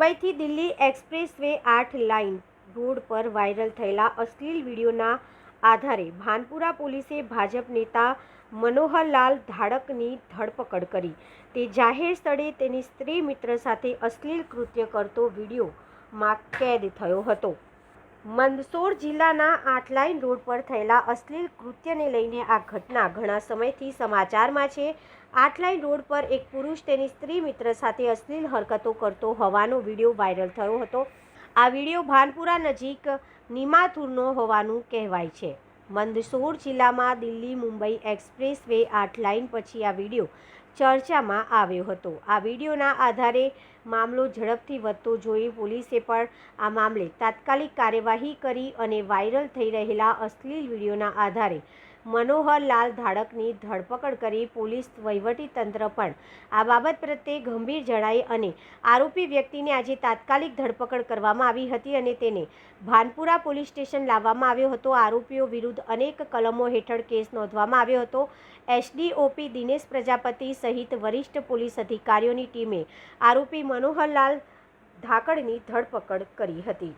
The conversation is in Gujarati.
મુંબઈથી દિલ્હી એક્સપ્રેસ વે આઠ લાઇન રોડ પર વાયરલ થયેલા અશ્લીલ વિડીયોના આધારે ભાનપુરા પોલીસે ભાજપ નેતા મનોહરલાલ ધાડકની ધરપકડ કરી. તે જાહેર સ્થળે તેની સ્ત્રી મિત્ર સાથે અશ્લીલ કૃત્ય કરતો વિડીયોમાં કેદ થયો હતો. મંદસોર જિલ્લાના આટલાઈન રોડ પર થયેલા અશ્લીલ કૃત્યને લઈને આ ઘટના ઘણા સમયથી સમાચારમાં છે. આટલાઈન રોડ પર એક પુરુષ તેની સ્ત્રી મિત્ર સાથે અશ્લીલ હરકતો કરતો હોવાનો વીડિયો વાયરલ થયો હતો. આ વીડિયો ભાનપુરા નજીક નિમાથુરનો હોવાનું કહેવાય છે. મંદસોર જિલ્લામાં દિલ્હી મુંબઈ એક્સપ્રેસ વે આઠ લાઇન પછી આ વીડિયો ચર્ચામાં આવ્યો હતો. આ વિડીયોના આધારે મામલો ઝડપથી વધતો જોઈ પોલીસે પણ આ મામલે તાત્કાલિક કાર્યવાહી કરી અને વાયરલ થઈ રહેલા અશ્લીલ વિડીયોના આધારે મનોહરલાલ ધાડકની ધરપકડ કરી પોલીસ વહીવટીતંત્ર પણ આ બાબત પ્રત્યે ગંભીર જણાઈ અને આરોપી વ્યક્તિને આજે તાત્કાલિક ધરપકડ કરવામાં આવી હતી અને તેને ભાનપુરા પોલીસ સ્ટેશન લાવવામાં આવ્યો હતો. આરોપીઓ વિરુદ્ધ અનેક કલમો હેઠળ કેસ નોંધવામાં આવ્યો હતો. એસડીઓપી દિનેશ પ્રજાપતિ સહિત વરિષ્ઠ પોલીસ અધિકારીઓની ટીમે આરોપી મનોહરલાલ ધાકડની ધરપકડ કરી હતી.